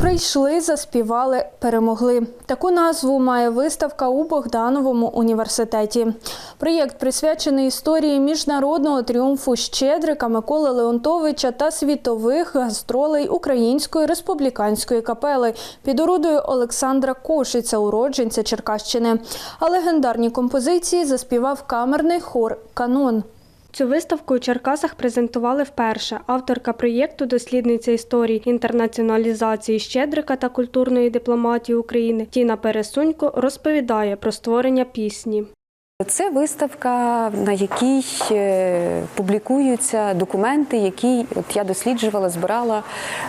Прийшли, заспівали, перемогли. Таку назву має виставка у Богдановому університеті. Проєкт присвячений історії міжнародного тріумфу Щедрика Миколи Леонтовича та світових гастролей Української республіканської капели під орудою Олександра Кошиця, уродженця Черкащини. А легендарні композиції заспівав камерний хор Канон. Цю виставку у Черкасах презентували вперше. Авторка проєкту, дослідниця історії інтернаціоналізації Щедрика та культурної дипломатії України Тіна Пересунько розповідає про створення пісні. Це виставка, на якій е, публікуються документи, які от я досліджувала, збирала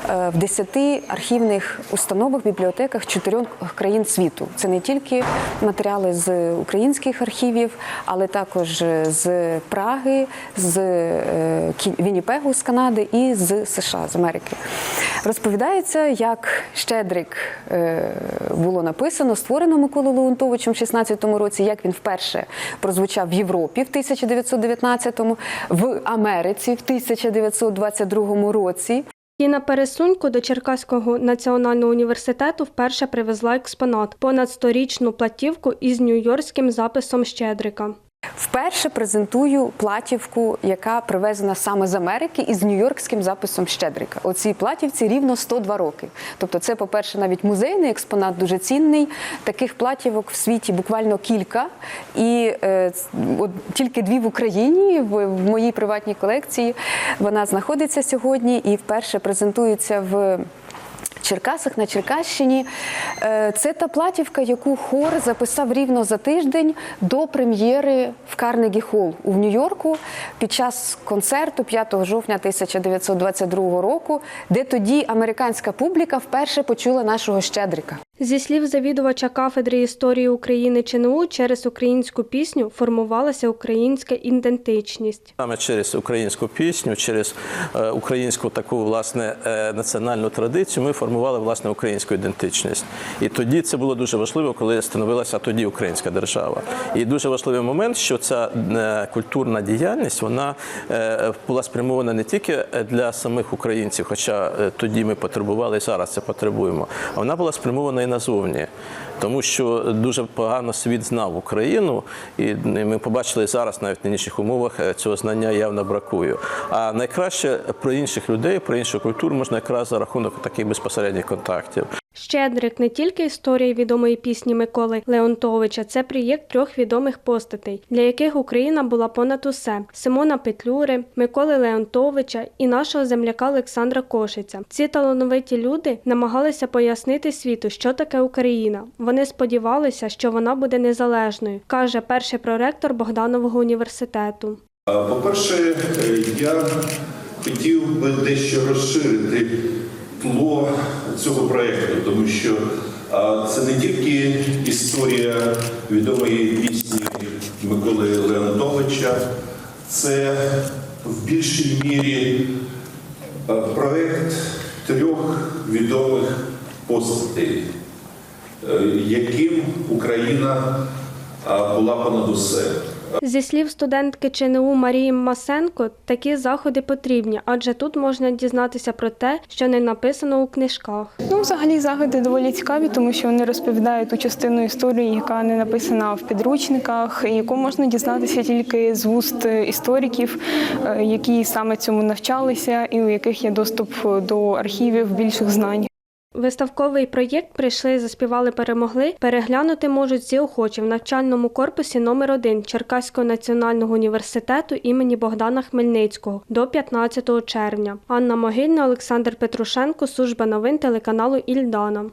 е, в 10 архівних установах, бібліотеках чотирьох країн світу. Це не тільки матеріали з українських архівів, але також з Праги, з е, Вінніпегу з Канади і з США з Америки. Розповідається, як Щедрик е, було написано, створено Миколою Леонтовичем в 16-му році, як він вперше прозвучав в Європі в 1919-му, в Америці в 1922 році. Тіна Пересунько до Черкаського національного університету вперше привезла експонат понад сторічну платівку із нью-йоркським записом Щедрика. Вперше презентую платівку, яка привезена саме з Америки із нью-йоркським записом Щедрика. Оцій платівці рівно 102 роки. Тобто, це, по-перше, навіть музейний експонат дуже цінний. Таких платівок в світі буквально кілька. І е, от тільки дві в Україні, в, в моїй приватній колекції. Вона знаходиться сьогодні і вперше презентується в. Черкасах на Черкащині. Е, Це та платівка, яку хор записав рівно за тиждень до прем'єри в Карнегі Холл у Нью-Йорку під час концерту 5 жовтня 1922 року, де тоді американська публіка вперше почула нашого щедрика. Зі слів завідувача кафедри історії України ЧНУ, через українську пісню формувалася українська ідентичність. Саме через українську пісню, через е, українську таку власне е, національну традицію ми формували власне українську ідентичність. І тоді це було дуже важливо, коли становилася тоді українська держава. І дуже важливий момент, що ця е, культурна діяльність вона була спрямована не тільки для самих українців, хоча тоді ми потребували і зараз це потребуємо, а вона була спрямована і назовні. Тому що дуже погано світ знав Україну, і ми побачили зараз, навіть в нинішніх умовах, е, цього знання явно бракує. А найкраще про інших людей, про іншу культуру можна якраз за рахунок таких безпосередніх контактів. Щедрик не тільки історія відомої пісні Миколи Леонтовича, це проєкт трьох відомих постатей, для яких Україна була понад усе: Симона Петлюри, Миколи Леонтовича і нашого земляка Олександра Кошиця. Ці талановиті люди намагалися пояснити світу, що таке Україна. Вони сподівалися, що вона буде незалежною, каже перший проректор Богданового університету. А, По-перше, е, я хотів би дещо розширити тло цього проєкту, тому що це не тільки історія відомої пісні Миколи Леонтовича, це в більшій мірі проєкт трьох відомих постатей, е, яким Україна була понад усе. Зі слів студентки ЧНУ Марії Масенко, такі заходи потрібні, адже тут можна дізнатися про те, що не написано у книжках. Ну, взагалі, заходи доволі цікаві, тому що вони розповідають ту частину історії, яка не написана в підручниках, яку можна дізнатися тільки з вуст істориків, е, які саме цьому навчалися, і у яких є доступ до архівів більших знань. Виставковий проєкт прийшли, заспівали, перемогли. Переглянути можуть всі охочі в навчальному корпусі номер 1 Черкаського національного університету імені Богдана Хмельницького до 15 червня. Анна Могильна, Олександр Петрушенко, служба новин телеканалу Ільдана.